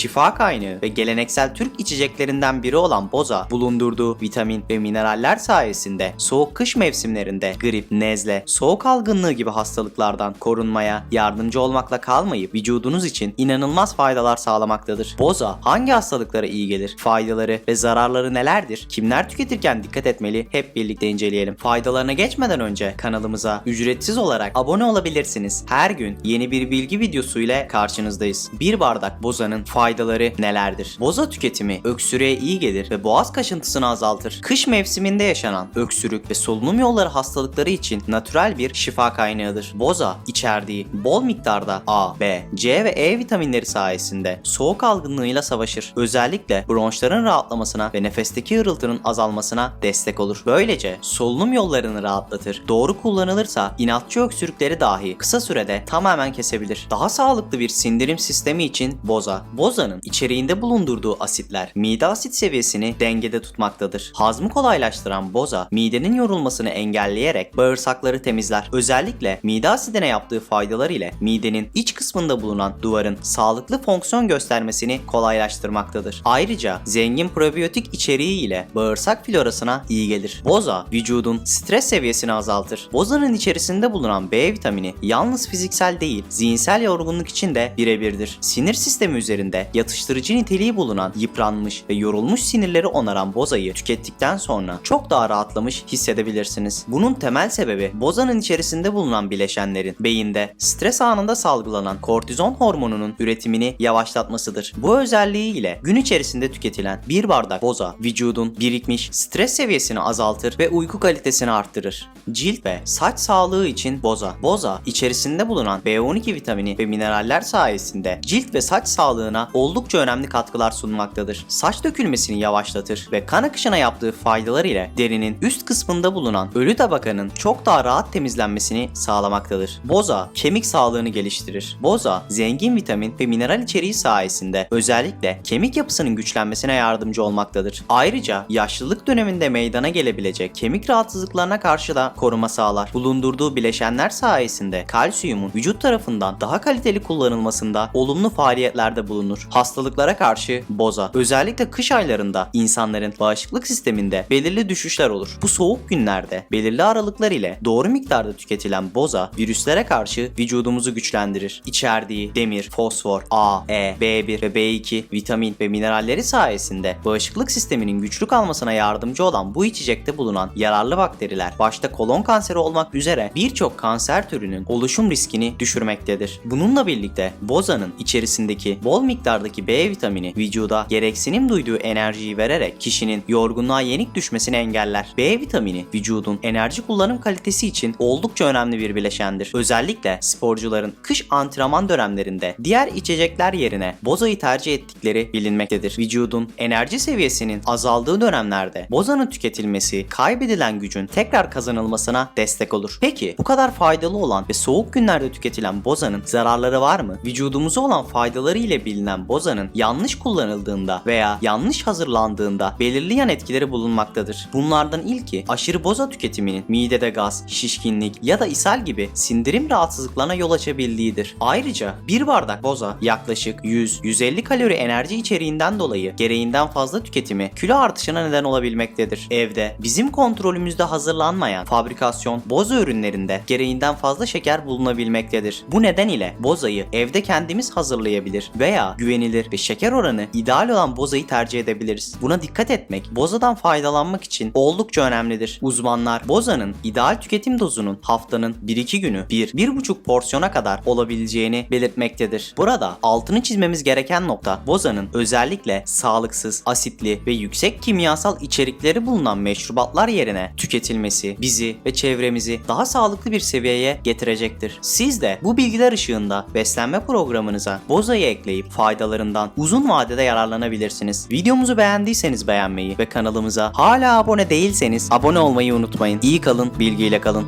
şifa kaynağı ve geleneksel Türk içeceklerinden biri olan boza, bulundurduğu vitamin ve mineraller sayesinde soğuk kış mevsimlerinde grip, nezle, soğuk algınlığı gibi hastalıklardan korunmaya yardımcı olmakla kalmayıp vücudunuz için inanılmaz faydalar sağlamaktadır. Boza hangi hastalıklara iyi gelir? Faydaları ve zararları nelerdir? Kimler tüketirken dikkat etmeli? Hep birlikte inceleyelim. Faydalarına geçmeden önce kanalımıza ücretsiz olarak abone olabilirsiniz. Her gün yeni bir bilgi videosu ile karşınızdayız. Bir bardak bozanın faydaları nelerdir? Boza tüketimi öksürüğe iyi gelir ve boğaz kaşıntısını azaltır. Kış mevsiminde yaşanan öksürük ve solunum yolları hastalıkları için natürel bir şifa kaynağıdır. Boza içerdiği bol miktarda A, B, C ve E vitaminleri sayesinde soğuk algınlığıyla savaşır. Özellikle bronşların rahatlamasına ve nefesteki hırıltının azalmasına destek olur. Böylece solunum yollarını rahatlatır. Doğru kullanılırsa inatçı öksürükleri dahi kısa sürede tamamen kesebilir. Daha sağlıklı bir sindirim sistemi için boza. Bozanın içeriğinde bulundurduğu asitler mide asit seviyesini dengede tutmaktadır. Hazmı kolaylaştıran boza midenin yorulmasını engelleyerek bağırsakları temizler. Özellikle mide asidine yaptığı faydalar ile midenin iç kısmında bulunan duvarın sağlıklı fonksiyon göstermesini kolaylaştırmaktadır. Ayrıca zengin probiyotik içeriği ile bağırsak florasına iyi gelir. Boza vücudun stres seviyesini azaltır. Bozanın içerisinde bulunan B vitamini yalnız fiziksel değil, zihinsel yorgunluk için de birebirdir. Sinir sistemi üzerinde yatıştırıcı niteliği bulunan yıpranmış ve yorulmuş sinirleri onaran bozayı tükettikten sonra çok daha rahatlamış hissedebilirsiniz. Bunun temel sebebi bozanın içerisinde bulunan bileşenlerin beyinde stres anında salgılanan kortizon hormonunun üretimini yavaşlatmasıdır. Bu özelliği ile gün içerisinde tüketilen bir bardak boza vücudun birikmiş stres seviyesini azaltır ve uyku kalitesini arttırır. Cilt ve saç sağlığı için boza. Boza içerisinde bulunan B12 vitamini ve mineraller sayesinde cilt ve saç sağlığına oldukça önemli katkılar sunmaktadır. Saç dökülmesini yavaşlatır ve kan akışına yaptığı faydalar ile derinin üst kısmında bulunan ölü tabakanın çok daha rahat temizlenmesini sağlamaktadır. Boza kemik sağlığını geliştirir. Boza zengin vitamin ve mineral içeriği sayesinde özellikle kemik yapısının güçlenmesine yardımcı olmaktadır. Ayrıca yaşlılık döneminde meydana gelebilecek kemik rahatsızlıklarına karşı da koruma sağlar. Bulundurduğu bileşenler sayesinde kalsiyumun vücut tarafından daha kaliteli kullanılmasında olumlu faaliyetlerde bulunur. Hastalıklara karşı boza. Özellikle kış aylarında insanların bağışıklık sisteminde belirli düşüşler olur. Bu soğuk günlerde belirli aralıklar ile doğru miktarda tüketilen boza virüslere karşı vücudumuzu güçlendirir. İçerdiği demir, fosfor, A, E, B1 ve B2 vitamin ve mineralleri sayesinde bağışıklık sisteminin güçlü kalmasına yardımcı olan bu içecekte bulunan yararlı bakteriler başta kolon kanseri olmak üzere birçok kanser türünün oluşum riskini düşürmektedir. Bununla birlikte bozanın içerisindeki bol miktardaki B vitamini vücuda gereksinim duyduğu enerjiyi vererek kişinin yorgunluğa yenik düşmesini engeller. B vitamini vücudun enerji kullanım kalitesi için oldukça önemli bir bileşendir. Özellikle sporcuların kış antrenman dönemlerinde diğer içecekler yerine bozayı tercih ettikleri bilinmektedir. Vücudun enerji seviyesinin azaldığı dönemlerde bozanın tüketilmesi kaybedilen gücün tekrar kazanılmasına destek olur. Peki bu kadar faydalı olan ve soğuk günlerde tüketilen bozanın zararları var mı? Vücudumuza olan faydaları ile bilinen bozanın yanlış kullanıldığında veya yanlış hazırlandığında belirli yan etkileri bulunmaktadır. Bunlardan ilki aşırı boza tüketiminin midede gaz, şişkinlik ya da ishal gibi sindirim rahatsızlıklarına yol açabildiğidir. Ayrıca bir bardak boza yaklaşık 100-150 kalori enerji içeriğinden dolayı gereğinden fazla tüketimi kilo artışına neden olabilmektedir. Evde bizim kontrolümüzde hazırlanmayan fabrikasyon boza ürünlerinde gereğinden fazla şeker bulunabilmektedir. Bu neden ile bozayı evde kendimiz hazırlayabilir veya güvenilir ve şeker oranı ideal olan bozayı tercih edebiliriz. Buna dikkat etmek bozadan faydalanmak için oldukça önemlidir. Uzmanlar bozanın ideal tüketim dozunun haftanın 1-2 günü 1-1,5 porsiyona kadar olabileceğini belirtmektedir. Burada altını çizmemiz gereken nokta bozanın özellikle sağlıksız, asitli ve yüksek kimyasal içerikleri bulunan meşrubatlar yerine tüketilmesi bizi ve çevremizi daha sağlıklı bir seviyeye getirecektir. Siz de bu bilgiler ışığında beslenme programınıza bozayı ekleyip faydalarından uzun vadede yararlanabilirsiniz. Videomuzu beğendiyseniz beğenmeyi ve kanalımıza hala abone değilseniz abone olmayı unutmayın. İyi kalın, bilgiyle kalın.